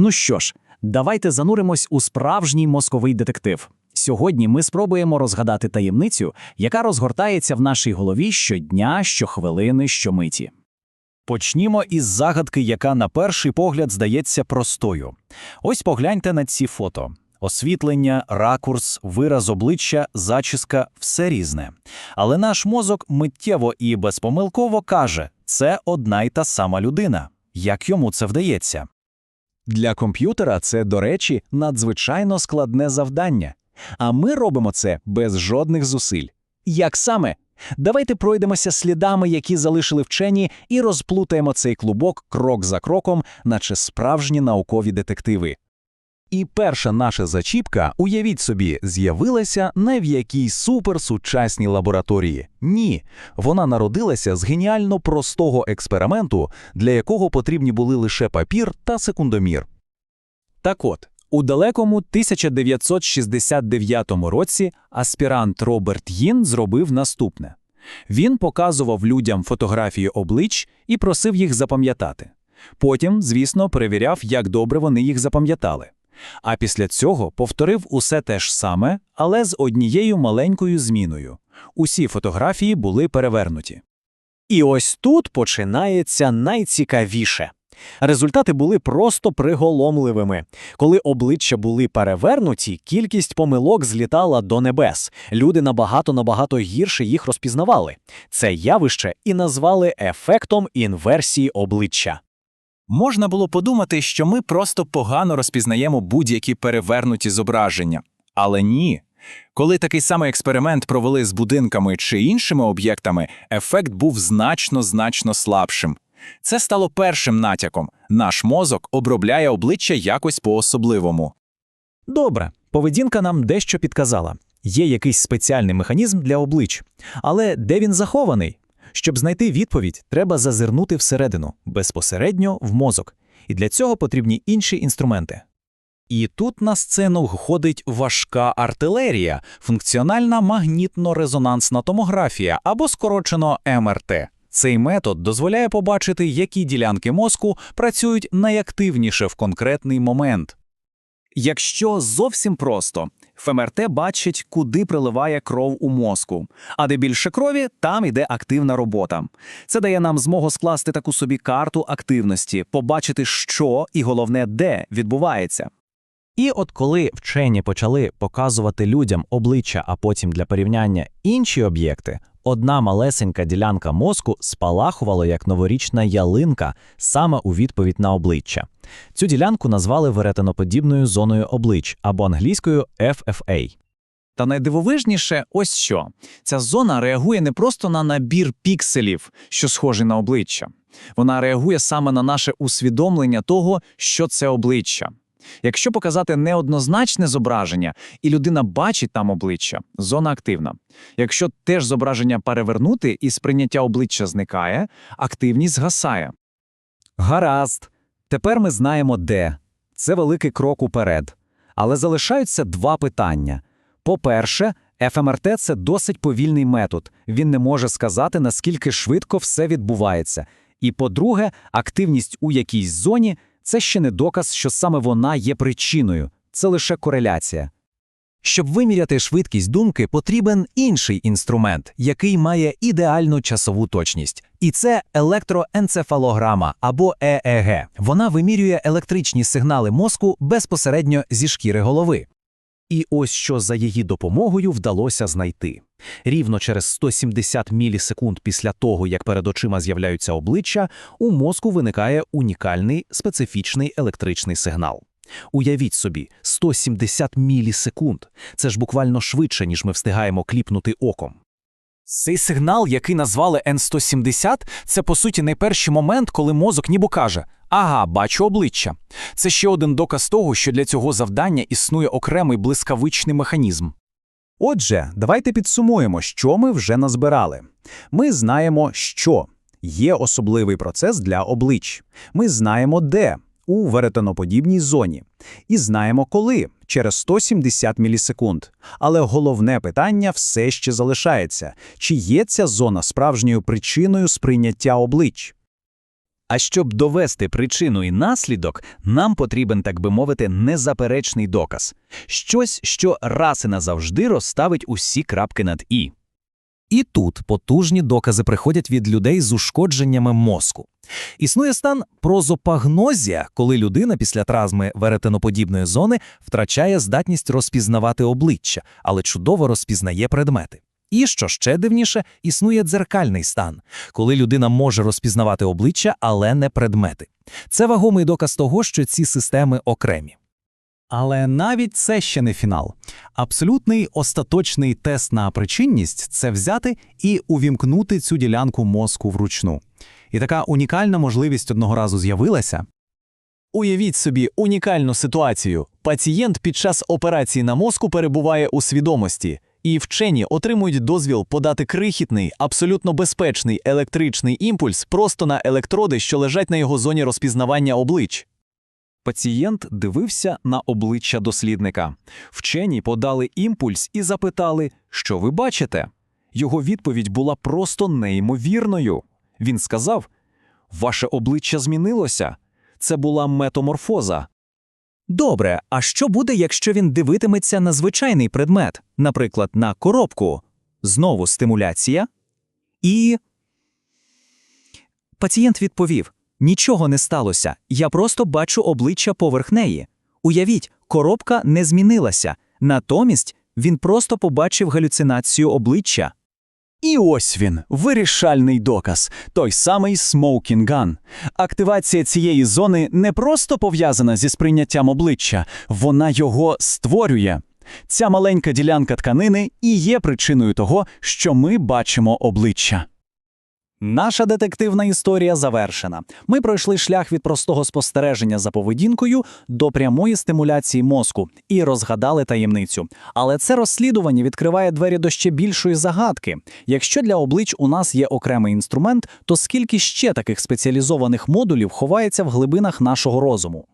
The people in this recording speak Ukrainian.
Ну що ж, давайте зануримось у справжній мозковий детектив. Сьогодні ми спробуємо розгадати таємницю, яка розгортається в нашій голові щодня, щохвилини, щомиті. Почнімо із загадки, яка на перший погляд здається простою. Ось погляньте на ці фото. Освітлення, ракурс, вираз обличчя, зачіска все різне. Але наш мозок миттєво і безпомилково каже, це одна й та сама людина. Як йому це вдається? Для комп'ютера це, до речі, надзвичайно складне завдання. А ми робимо це без жодних зусиль. Як саме? Давайте пройдемося слідами, які залишили вчені, і розплутаємо цей клубок крок за кроком, наче справжні наукові детективи. І перша наша зачіпка, уявіть собі, з'явилася не в якійсь суперсучасній лабораторії. Ні, вона народилася з геніально простого експерименту, для якого потрібні були лише папір та секундомір. Так от, у далекому 1969 році аспірант Роберт Їн зробив наступне. Він показував людям фотографії облич і просив їх запам'ятати. Потім, звісно, перевіряв, як добре вони їх запам'ятали. А після цього повторив усе те ж саме, але з однією маленькою зміною. Усі фотографії були перевернуті. І ось тут починається найцікавіше. Результати були просто приголомливими. Коли обличчя були перевернуті, кількість помилок злітала до небес. Люди набагато-набагато гірше їх розпізнавали. Це явище і назвали ефектом інверсії обличчя. Можна було подумати, що ми просто погано розпізнаємо будь-які перевернуті зображення. Але ні. Коли такий самий експеримент провели з будинками чи іншими об'єктами, ефект був значно-значно слабшим. Це стало першим натяком. Наш мозок обробляє обличчя якось по-особливому. Добре, поведінка нам дещо підказала. Є якийсь спеціальний механізм для облич. Але де він захований? Щоб знайти відповідь, треба зазирнути всередину, безпосередньо в мозок. І для цього потрібні інші інструменти. І тут на сцену входить важка артилерія, функціональна магнітно-резонансна томографія або скорочено МРТ. Цей метод дозволяє побачити, які ділянки мозку працюють найактивніше в конкретний момент. Якщо зовсім просто, ФМРТ бачить, куди приливає кров у мозку, а де більше крові, там йде активна робота. Це дає нам змогу скласти таку собі карту активності, побачити, що і головне, де відбувається. І от коли вчені почали показувати людям обличчя, а потім для порівняння інші об'єкти, одна малесенька ділянка мозку спалахувала як новорічна ялинка саме у відповідь на обличчя. Цю ділянку назвали веретеноподібною зоною облич або англійською FFA. Та найдивовижніше ось що. Ця зона реагує не просто на набір пікселів, що схожі на обличчя. Вона реагує саме на наше усвідомлення того, що це обличчя. Якщо показати неоднозначне зображення, і людина бачить там обличчя, зона активна. Якщо теж зображення перевернути і сприйняття обличчя зникає, активність згасає. Гаразд. Тепер ми знаємо, де. Це великий крок уперед. Але залишаються два питання. По-перше, ФМРТ – це досить повільний метод. Він не може сказати, наскільки швидко все відбувається. І по-друге, активність у якійсь зоні – це ще не доказ, що саме вона є причиною. Це лише кореляція. Щоб виміряти швидкість думки, потрібен інший інструмент, який має ідеальну часову точність. І це електроенцефалограма або ЕЕГ. Вона вимірює електричні сигнали мозку безпосередньо зі шкіри голови. І ось що за її допомогою вдалося знайти. Рівно через 170 мілісекунд після того, як перед очима з'являються обличчя, у мозку виникає унікальний специфічний електричний сигнал. Уявіть собі, 170 мілісекунд. Це ж буквально швидше, ніж ми встигаємо кліпнути оком. Цей сигнал, який назвали N170, це по суті найперший момент, коли мозок ніби каже: Ага, бачу обличчя. Це ще один доказ того, що для цього завдання існує окремий блискавичний механізм. Отже, давайте підсумуємо, що ми вже назбирали. Ми знаємо, що є особливий процес для облич. Ми знаємо, де у веретеноподібній зоні. І знаємо, коли через 170 мілісекунд. Але головне питання все ще залишається: чи є ця зона справжньою причиною сприйняття облич? А щоб довести причину і наслідок, нам потрібен, так би мовити, незаперечний доказ. Щось, що раз і назавжди розставить усі крапки над «і». І тут потужні докази приходять від людей з ушкодженнями мозку. Існує стан прозопагнозія, коли людина після травми веретеноподібної зони втрачає здатність розпізнавати обличчя, але чудово розпізнає предмети. І що ще дивніше, існує дзеркальний стан, коли людина може розпізнавати обличчя, але не предмети. Це вагомий доказ того, що ці системи окремі. Але навіть це ще не фінал. Абсолютний остаточний тест на причинність це взяти і увімкнути цю ділянку мозку вручну. І така унікальна можливість одного разу з'явилася. Уявіть собі унікальну ситуацію. Пацієнт під час операції на мозку перебуває у свідомості, і вчені отримують дозвіл подати крихітний, абсолютно безпечний електричний імпульс просто на електроди, що лежать на його зоні розпізнавання облич. Пацієнт дивився на обличчя дослідника. Вчені подали імпульс і запитали, що ви бачите. Його відповідь була просто неймовірною. Він сказав: Ваше обличчя змінилося. Це була метаморфоза. Добре, а що буде, якщо він дивитиметься на звичайний предмет, наприклад, на коробку? Знову стимуляція. І. Пацієнт відповів: Нічого не сталося. Я просто бачу обличчя поверх неї. Уявіть, коробка не змінилася. Натомість він просто побачив галюцинацію обличчя. І ось він, вирішальний доказ, той самий смоукінган. Активація цієї зони не просто пов'язана зі сприйняттям обличчя, вона його створює. Ця маленька ділянка тканини і є причиною того, що ми бачимо обличчя. Наша детективна історія завершена. Ми пройшли шлях від простого спостереження за поведінкою до прямої стимуляції мозку і розгадали таємницю. Але це розслідування відкриває двері до ще більшої загадки. Якщо для облич у нас є окремий інструмент, то скільки ще таких спеціалізованих модулів ховається в глибинах нашого розуму?